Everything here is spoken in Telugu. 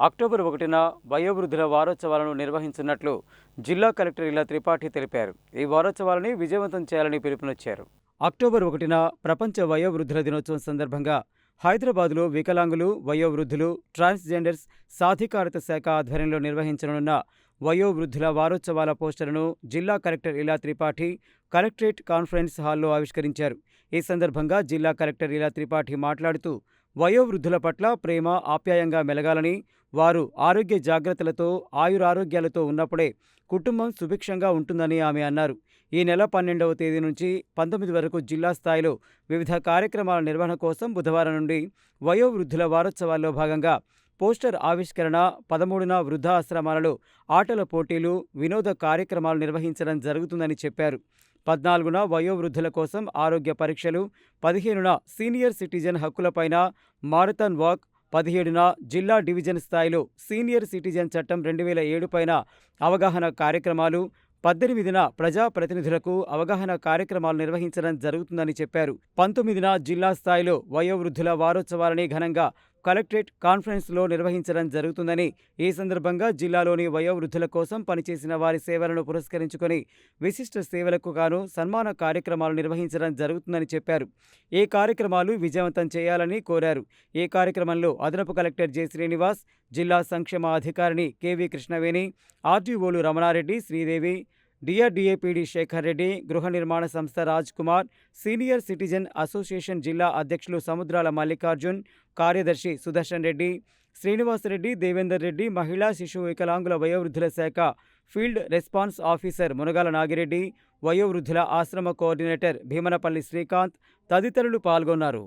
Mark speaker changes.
Speaker 1: అక్టోబర్ ఒకటిన వయోవృద్ధుల వారోత్సవాలను నిర్వహించినట్లు జిల్లా కలెక్టర్ ఇలా త్రిపాఠి తెలిపారు. ఈ వారోత్సవాలని విజయవంతం చేయాలని పిలుపునిచ్చారు. అక్టోబర్ ఒకటిన ప్రపంచ వయోవృద్ధుల దినోత్సవం సందర్భంగా హైదరాబాద్లో వికలాంగులు వయోవృద్ధులు ట్రాన్స్జెండర్స్ సాధికారత శాఖ ఆధ్వర్యంలో నిర్వహించనున్న వయోవృద్ధుల వారోత్సవాల పోస్టర్ను జిల్లా కలెక్టర్ ఇలా త్రిపాఠి కలెక్టరేట్ కాన్ఫరెన్స్ హాల్లో ఆవిష్కరించారు. ఈ సందర్భంగా జిల్లా కలెక్టర్ ఇలా త్రిపాఠి మాట్లాడుతూ వయోవృద్ధుల పట్ల ప్రేమ ఆప్యాయంగా మెలగాలని వారు ఆరోగ్య జాగ్రత్తలతో ఆయురారోగ్యాలతో ఉన్నప్పుడే కుటుంబం సుభిక్షంగా ఉంటుందని ఆమె అన్నారు. ఈ నెల పన్నెండవ తేదీ నుంచి పంతొమ్మిది వరకు జిల్లా స్థాయిలో వివిధ కార్యక్రమాల నిర్వహణ కోసం బుధవారం నుండి వయోవృద్ధుల వారోత్సవాల్లో భాగంగా పోస్టర్ ఆవిష్కరణ పదమూడున వృద్ధాశ్రమాలలో ఆటల పోటీలు వినోద కార్యక్రమాలు నిర్వహించడం జరుగుతుందని చెప్పారు. పద్నాలుగున వయోవృద్ధుల కోసం ఆరోగ్య పరీక్షలు పదిహేనున సీనియర్ సిటిజన్ హక్కులపైన మారథాన్ వాక్ పదిహేడున జిల్లా డివిజన్ స్థాయిలో సీనియర్ సిటిజన్ చట్టం రెండు వేల ఏడు పైన అవగాహన కార్యక్రమాలు పద్దెనిమిదిన ప్రజాప్రతినిధులకు అవగాహన కార్యక్రమాలు నిర్వహించడం జరుగుతుందని చెప్పారు. పంతొమ్మిదిన జిల్లా స్థాయిలో వయోవృద్ధుల వారోత్సవాలని ఘనంగా కలెక్టరేట్ కాన్ఫరెన్స్లో నిర్వహించడం జరుగుతుందని ఈ సందర్భంగా జిల్లాలోని వయోవృద్ధుల కోసం పనిచేసిన వారి సేవలను పురస్కరించుకొని విశిష్ట సేవలకు గాను సన్మాన కార్యక్రమాలు నిర్వహించడం జరుగుతుందని చెప్పారు. ఈ కార్యక్రమాలు విజయవంతం చేయాలని కోరారు. ఈ కార్యక్రమంలో అదనపు కలెక్టర్ జె. శ్రీనివాస్ జిల్లా సంక్షేమ అధికారిని కెవి కృష్ణవేణి ఆర్డీఓలు రమణారెడ్డి శ్రీదేవి డిఆర్డీఏపీడీ శేఖర్ రెడ్డి గృహ నిర్మాణ సంస్థ Raj Kumar senior citizen association జిల్లా అధ్యక్షులు సముద్రాల మల్లికార్జున్ కార్యదర్శి సుదర్శన్ రెడ్డి శ్రీనివాసరెడ్డి దేవేందర్ రెడ్డి మహిళా శిశు వికలాంగుల వయోవృద్ధుల శాఖ field response officer Munagala Nagireddy వయోవృద్ధుల ఆశ్రమ కోఆర్డినేటర్ భీమనపల్లి శ్రీకాంత్ తదితరులు పాల్గొన్నారు.